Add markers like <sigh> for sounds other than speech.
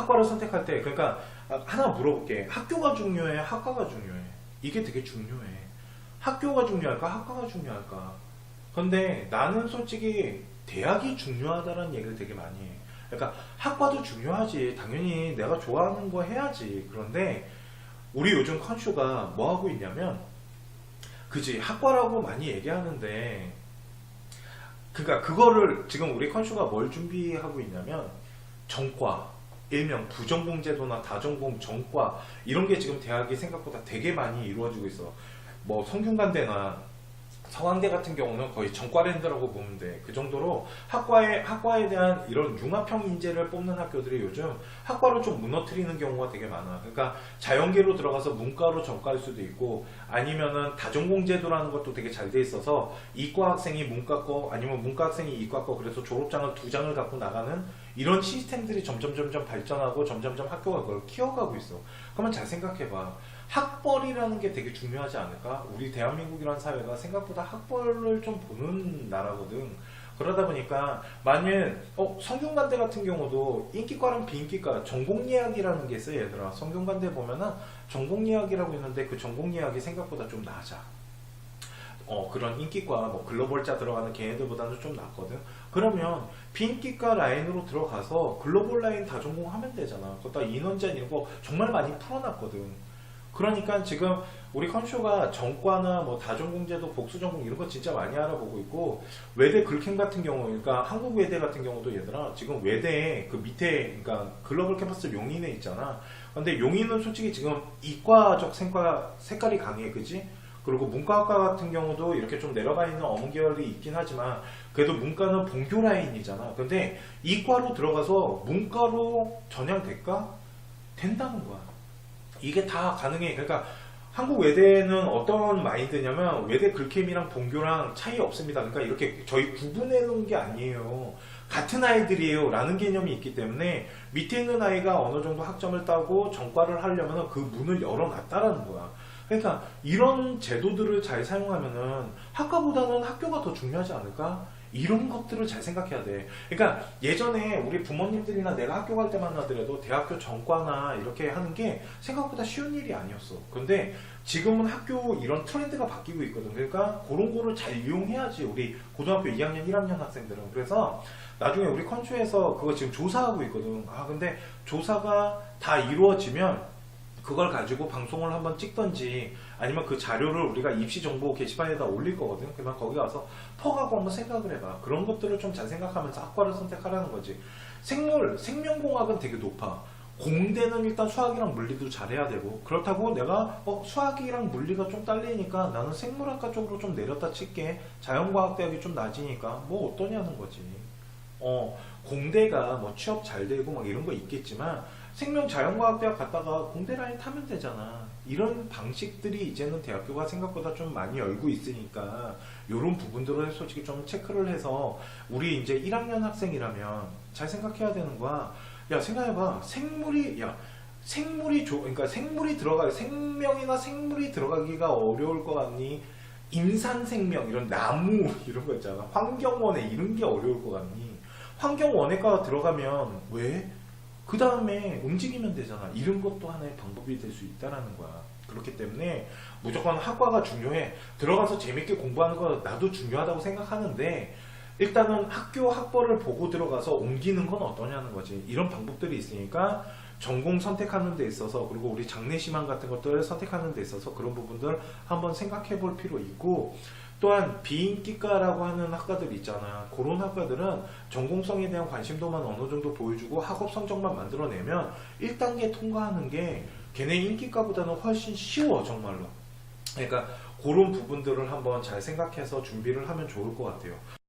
학과를 선택할 때 그러니까 아, 하나 물어볼게. 학교가 중요해, 학과가 중요해. 이게 되게 중요해. 학교가 중요할까, 학과가 중요할까? 근데 나는 솔직히 대학이 중요하다는 얘기를 되게 많이 해. 그러니까 학과도 중요하지. 당연히 내가 좋아하는 거 해야지. 그런데 우리 요즘 컨슈가 뭐 하고 있냐면 그지 학과라고 많이 얘기하는데 그러니까 그거를 지금 우리 컨슈가 뭘 준비하고 있냐면 전과 일명 부전공 제도나 다전공 전과 이런 게 지금 대학이 생각보다 되게 많이 이루어지고 있어. 뭐 성균관대나 서강대 같은 경우는 거의 전과랜드라고 보면 돼. 그 정도로 학과에 학과에 대한 이런 융합형 인재를 뽑는 학교들이 요즘 학과를 좀 무너뜨리는 경우가 되게 많아. 그러니까 자연계로 들어가서 문과로 전과할 수도 있고 아니면은 다전공 제도라는 것도 되게 잘 돼 있어서 이과 학생이 문과 거 아니면 문과 학생이 이과 거 그래서 졸업장을 두 장을 갖고 나가는 이런 시스템들이 점점 점점 발전하고 점점점 학교가 그걸 키워가고 있어. 그러면 잘 생각해 봐. 학벌이라는 게 되게 중요하지 않을까? 우리 대한민국이라는 사회가 생각보다 학벌을 좀 보는 나라거든. 그러다 보니까 만일 어, 성균관대 같은 경우도 인기과랑 비인기과 전공 예약이라는 게 있어 얘들아. 성균관대 보면은 전공 예약이라고 있는데 그 전공 예약이 생각보다 좀 낮아. 어, 그런 인기과 뭐 글로벌자 들어가는 걔네들보다는 좀 낫거든. 그러면 비인기과 라인으로 들어가서 글로벌 라인 다 전공하면 되잖아. 거기다 인원제한 이런 거 정말 많이 풀어놨거든. 그러니까 지금 우리 컨쇼가 전과나 뭐 다전공제도 복수전공 이런 거 진짜 많이 알아보고 있고 외대 글캠 같은 경우 그러니까 한국 외대 같은 경우도 얘들아 지금 외대 그 밑에 그러니까 글로벌 캠퍼스 용인에 있잖아. 근데 용인은 솔직히 지금 이과적 색깔, 색깔이 강해 그지? 그리고 문과학과 같은 경우도 이렇게 좀 내려가 있는 어문 계열이 있긴 하지만 그래도 문과는 본교 라인이잖아. 근데 이과로 들어가서 문과로 전향될까? 된다는 거야 이게 다 가능해. 그러니까 한국 외대는 어떤 마인드냐면 외대 글캠이랑 본교랑 차이 없습니다. 그러니까 이렇게 저희 구분해 놓은 게 아니에요. 같은 아이들이에요. 라는 개념이 있기 때문에 밑에 있는 아이가 어느 정도 학점을 따고 전과를 하려면 그 문을 열어놨다라는 거야. 그러니까 이런 제도들을 잘 사용하면은 학과보다는 학교가 더 중요하지 않을까? 이런 것들을 잘 생각해야 돼. 그러니까 예전에 우리 부모님들이나 내가 학교 갈 때만 하더라도 대학교 전과나 이렇게 하는 게 생각보다 쉬운 일이 아니었어. 근데 지금은 학교 이런 트렌드가 바뀌고 있거든. 그러니까 그런 거를 잘 이용해야지 우리 고등학교 2학년, 1학년 학생들은. 그래서 나중에 우리 컨츄에서 그거 지금 조사하고 있거든. 아 근데 조사가 다 이루어지면 그걸 가지고 방송을 한번 찍던지 아니면 그 자료를 우리가 입시 정보 게시판에다 올릴 거거든. 그러면 거기 가서 퍼가고 한번 생각을 해봐. 그런 것들을 좀 잘 생각하면서 학과를 선택하라는 거지. 생물, 생명공학은 되게 높아. 공대는 일단 수학이랑 물리도 잘해야 되고 그렇다고 내가 어, 수학이랑 물리가 좀 딸리니까 나는 생물학과 쪽으로 좀 내렸다 칠게 자연과학대학이 좀 낮으니까 뭐 어떠냐는 거지 어 공대가 뭐 취업 잘 되고 막 이런 거 있겠지만 생명자연과학대학 갔다가 공대 라인 타면 되잖아. 이런 방식들이 이제는 대학교가 생각보다 좀 많이 열고 있으니까 이런 부분들을 솔직히 좀 체크를 해서 우리 이제 1학년 학생이라면 잘 생각해야 되는 거야. 야 생각해봐 생물이 야 생물이 조 그러니까 생물이 들어가 생명이나 생물이 들어가기가 어려울 것 같니? 임산생명 이런 나무 <laughs> 이런 거 있잖아. 환경원에 이런 게 어려울 것 같니? 환경원에가 들어가면 왜? 그 다음에 움직이면 되잖아. 이런 것도 하나의 방법이 될 수 있다라는 거야. 그렇기 때문에 무조건 학과가 중요해. 들어가서 재밌게 공부하는 거 나도 중요하다고 생각하는데 일단은 학교 학벌을 보고 들어가서 옮기는 건 어떠냐는 거지. 이런 방법들이 있으니까 전공 선택하는 데 있어서 그리고 우리 장례시만 같은 것들을 선택하는 데 있어서 그런 부분들 한번 생각해 볼 필요 있고 또한 비인기과라고 하는 학과들 있잖아. 그런 학과들은 전공성에 대한 관심도만 어느 정도 보여주고 학업 성적만 만들어내면 1단계 통과하는 게 걔네 인기과보다는 훨씬 쉬워 정말로. 그러니까 그런 부분들을 한번 잘 생각해서 준비를 하면 좋을 것 같아요.